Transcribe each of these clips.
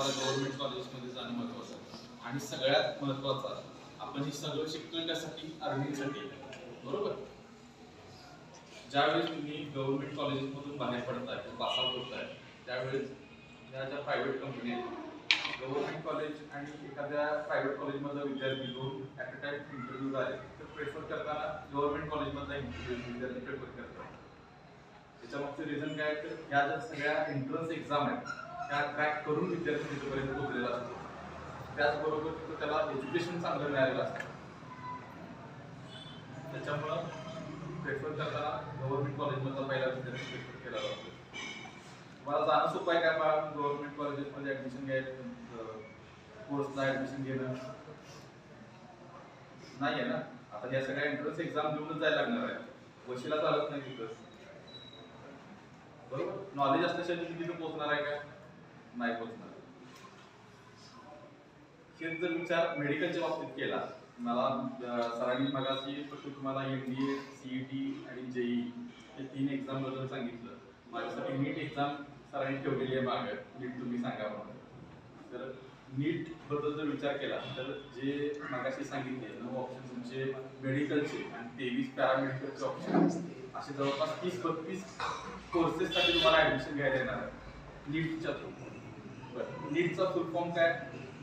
तुम्हाला गव्हर्नमेंट कॉलेजमध्ये जाणं महत्वाचं आहे. आणि सगळ्यात महत्वाचं आपण हे सगळं शिकतोय त्यासाठी अर्निंगसाठी बरोबर? ज्यावेळेस तुम्ही गव्हर्नमेंट कॉलेजेसमधून बाहेर पडताय पास आउट होताय त्यावेळेस ह्या ज्या प्रायव्हेट कंपनी आहेत गव्हर्नमेंट कॉलेज आणि एखाद्या प्रायव्हेट कॉलेजमधला विद्यार्थी दोन ॲट अ टाइम इंटरव्ह्यू झाले तर प्रेफर करताना गव्हर्नमेंट कॉलेजमधला इंटरव्ह्यू विद्यार्थी प्रेफर करतात. त्याच्यामागचं रिझन काय आहे? तर ह्या ज्या सगळ्या एंट्रन्स एक्झाम आहेत त्या क्रॅक करून विद्यार्थी तिथपर्यंत पोहोचलेला असतो. त्याचबरोबर तिथं त्याला एज्युकेशन चांगलं मिळालेलं असतं. त्याच्यामुळं प्रेफर करताना गव्हर्नमेंट कॉलेजमधला पहिला विद्यार्थी प्रेफर केला जातो. मला जाणं सोपं आहे काय बा गव्हर्नमेंट कॉलेजेसमध्ये ऍडमिशन घ्यायचं कोर्सला ऍडमिशन घेणं? नाही आहे ना? आता या सगळ्या एंट्रन्स एक्झाम देऊनच जायला लागणार आहे. वशिला चालत नाही तिथं. बरोबर? नॉलेज असल्याशिवाय तुम्ही तिथे पोहोचणार आहे का? नाही पोहोचणार हेच जर विचार मेडिकलच्या बाबतीत केला मला सरांनी मगाशी फक्त तुम्हाला एम डी ए सीईटी आणि जेई हे तीन एक्झामबद्दल सांगितलं. माझ्यासाठी नीट एक्झाम सरांनी ठेवलेली आहे मागे. नीट तुम्ही सांगा म्हणून. तर नीटबद्दल जर विचार केला तर जे मागाशी सांगितले नऊ ऑप्शन तुमचे मेडिकलचे आणि तेवीस पॅरामेडिकलचे ऑप्शन असे जवळपास तीस बत्तीस कोर्सेससाठी तुम्हाला ऍडमिशन घ्यायला येणार आहे. नीटच्या थ्रू बरं. नीटचा फुल फॉर्म काय?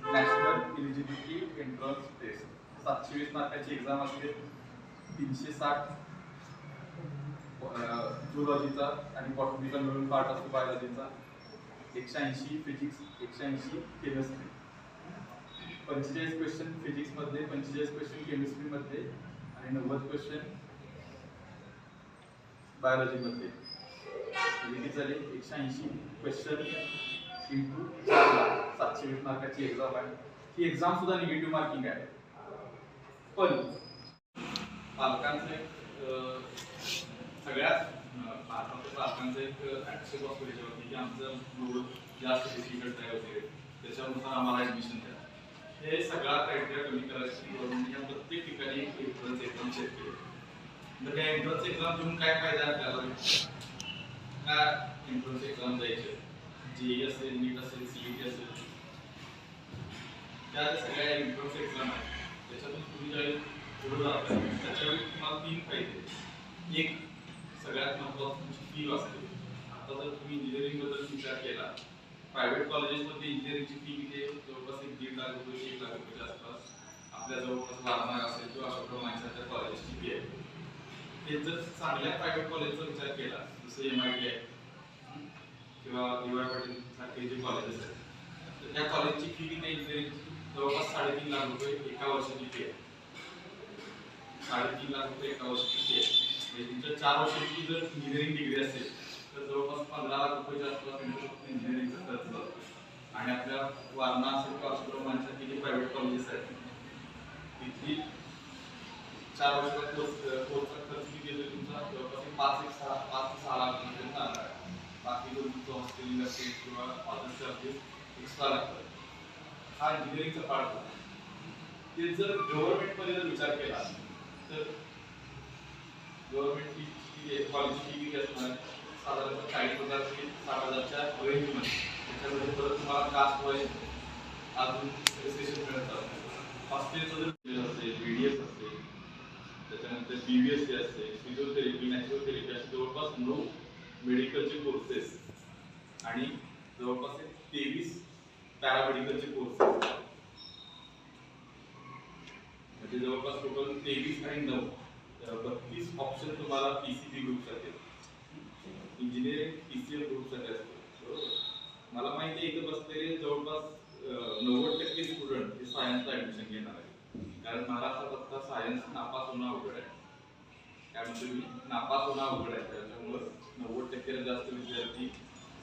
नॅशनल एलिजिबिलिटी एंट्रन्स टेस्ट सातशे वीस मार्काची एक्झाम असते. तीनशे साठ झुलॉजीचा आणि बॉटनीचा मिळून पार्ट असतो बायोलॉजीचा एकशे ऐंशी फिजिक्स एकशे ऐंशी केमिस्ट्री पंचेचाळीस क्वेश्चन फिजिक्समध्ये पंचेचाळीस क्वेश्चन केमिस्ट्रीमध्ये आणि नव्वद क्वेश्चन बायोलॉजीमध्ये झाले? एकशे ऐंशी क्वेश्चन चोवीस मार्काची एक्झाम आहे. ही एक्झाम सुद्धा निगेटिव्ह मार्किंग आहे. पण पालकांचं एक सगळ्यात पालकांचं एक ऍक्सेस असतो त्याच्यावरती की आमचं मूळ जास्त डिफिकल्ट आहे वगैरे त्याच्यानुसार आम्हाला ऍडमिशन द्या. हे सगळा क्रायटेरिया कमी करायसाठी गव्हर्नमेंटच्या प्रत्येक ठिकाणी एंट्रन्स एक्झाम चेक केले. तर त्या एंट्रन्स एक्झाम घेऊन काय फायदा आहे आपल्याला? काय एंट्रन्स एक्झाम द्यायचे? जे ई असेल नीट असेल सी ई टी असेल. त्या ज्या सगळ्या एंट्रन्स एक्झाम आहेत त्याच्यातून तुम्ही ज्यावेळी पुढे जाता त्याच्यावेळी तुम्हाला तीन फायदे एक सगळ्यात महत्त्वाचं तुमची फी वाचते आता जर तुम्ही इंजिनिअरिंगबद्दल विचार केला प्रायव्हेट कॉलेजेसमध्ये इंजिनिअरिंगची फी किती जवळपास एक दीड लाख रुपये एक लाख रुपयाच्या आसपास आपल्या जवळपास वारणा असेल किंवा अशोकराव माणसाच्या कॉलेजची फी आहे. ते जर चांगल्या प्रायव्हेट कॉलेजचा विचार केला जसं एम आय टी आहे किंवा डी वाय पाटील सारखे जे कॉलेजेस आहेत तर त्या कॉलेजची फी किती इंजिनिअरिंगची जवळपास साडेतीन लाख रुपये एका वर्षाची फी आहे. साडेतीन लाख रुपये एका वर्षाची फी आहे. म्हणजे तुमच्या चार वर्षाची जर इंजिनिअरिंग डिग्री असेल तर जवळपास पंधरा लाख रुपयाच्या आसपास इंजिनिअरिंगचा खर्च जातो आणि आपल्या वारणा असेल किंवा प्रायव्हेट कॉलेजेस आहेत. तिथली चार वर्षाचा कोर्स कोर्सचा खर्च किती येतो तुमचा? जवळपास पाच एक सहा पाच ते सहा लाख रुपये जाणार आहे. बाकी जर तुमचं हॉस्टेलिंग असेल किंवा अदर चार्जेस एक्स्ट्रा लागतात हा इंजिनिअरिंगचा पार्ट होता. ते जर गव्हर्नमेंटमध्ये जर विचार केला तर गव्हर्नमेंटची कॉलेज फी किती असणार? साधारणतः चाळीस हजार ते साठ हजारच्या रेंजमध्ये त्याच्यामध्ये परत तुम्हाला कास्ट वाईज अजून रजिस्ट्रेशन मिळतात हॉस्टेलचं जर केलं असेल बी डी एस असेल त्याच्यानंतर बी बी एस सी असेल फिजिओथेरपी नॅचरोथेरपी असे जवळपास नऊ मेडिकलचे कोर्सेस आणि जवळपास तेवीस पॅरामेडिकलचे कोर्सेस म्हणजे जवळपास टोटल तेवीस आणि नऊ. बत्तीस ऑप्शन तुम्हाला पी सी बी ग्रुपसाठी इंजिनिअरिंग पी सी एम ग्रुपसाठी असतो मला माहिती आहे इथं बसलेले जवळपास नव्वद टक्के स्टुडंट हे सायन्सला ऍडमिशन घेणार आहे कारण महाराष्ट्रात आता सायन्स नापास होणं अवघड आहे. त्यामध्ये नापास होणं अवघड आहे. त्याच्यामुळं नव्वद टक्केला जास्त विद्यार्थी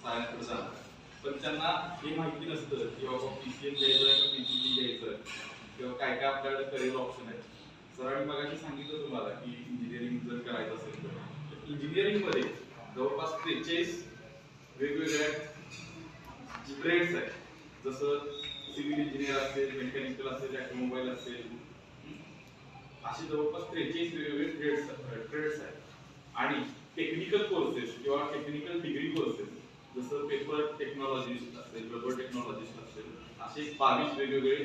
सायन्सकडे जाणार पण त्यांना हे माहिती नसतं की बाबा पी सी एम घ्यायचं आहे का पी सी बी घ्यायचं आहे. किंवा काय काय आपल्याकडे करिअर ऑप्शन आहेत. सरांनी मगाशी सांगितलं तुम्हाला की इंजिनिअरिंग जर करायचं असेल तर. इंजिनिअरिंगमध्ये जवळपास त्रेचाळीस वेगवेगळ्या ट्रेड्स आहेत. जसं सिव्हिल इंजिनियर असेल मेकॅनिकल असेल ऑटोमोबाईल असेल. असे जवळपास त्रेचाळीस वेगवेगळे ट्रेड्स ट्रेड्स आहेत. आणि टेक्निकल कोर्सेस किंवा टेक्निकल डिग्री कोर्सेस जसं पेपर टेक्नॉलॉजिस्ट असेल रबर टेक्नॉलॉजिस्ट असेल असे बावीस वेगवेगळे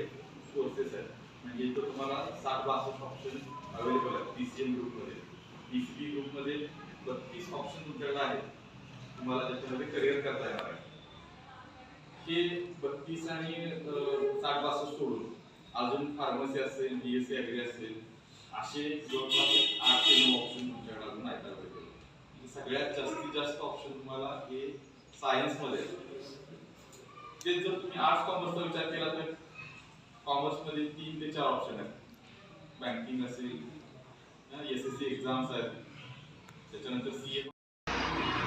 कोर्सेस आहेत. म्हणजे इथं तुम्हाला सात बासष्ट ऑप्शन अवेलेबल आहेत पी सी एम ग्रुपमध्ये पी सी बी ग्रुपमध्ये बत्तीस ऑप्शन तुमच्याकडे आहेत. तुम्हाला त्याच्यामध्ये करिअर करता येणार आहे. हे बत्तीस आणि साठ बासष्ट सोडून अजून फार्मसी असेल बी एस सी अग्री असेल असे जवळपास आठ ते नऊ ऑप्शन तुमच्याकडे अजून ऐकायला पाहिजे सगळ्यात जास्तीत जास्त ऑप्शन तुम्हाला हे सायन्समध्ये तेच जर तुम्ही आर्ट्स कॉमर्सचा विचार केला तर कॉमर्समध्ये तीन ते चार ऑप्शन आहेत. बँकिंग असेल एस एस सी एक्झाम्स आहेत. त्याच्यानंतर सी ए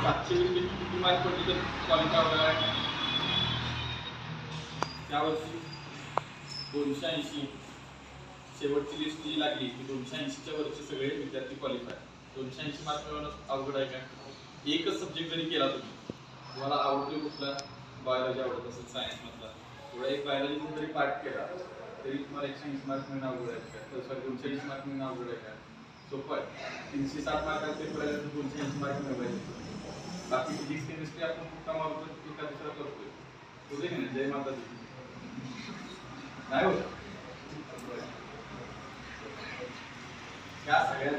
सातशे किती मार्क पडले तर क्वालिफाय होणार आहे त्यावर्षी दोनशे ऐंशी. शेवटची लिस्ट जी लागली ती दोनशे ऐंशीच्या वरचे सगळे विद्यार्थी क्वालिफाय दोनशे ऐंशी मार्क मिळवणं अवघड आहे का? एकच सब्जेक्ट जरी केला तुम्ही तुम्हाला आवडतो कुठला? बायोलॉजी आवडत असेल सायन्स मधला. थोडा एक बायोलॉजीचा जरी पाठ केला तरी तुम्हाला एकशे वीस मार्क मिळणं अवघड आहे. का सॉरी दोनशे वीस मार्क मिळणं अवघड आहे का? सोपं आहे. तीनशे सात मार्कात पेपर आले तर दोनशे वीस मार्क मिळवायचे बाकी फिजिक्स केमिस्ट्री आपण खूप मारतो एका दुसरा करतोय. होते की नाही? जय माता दी नाही होत? त्या सगळ्या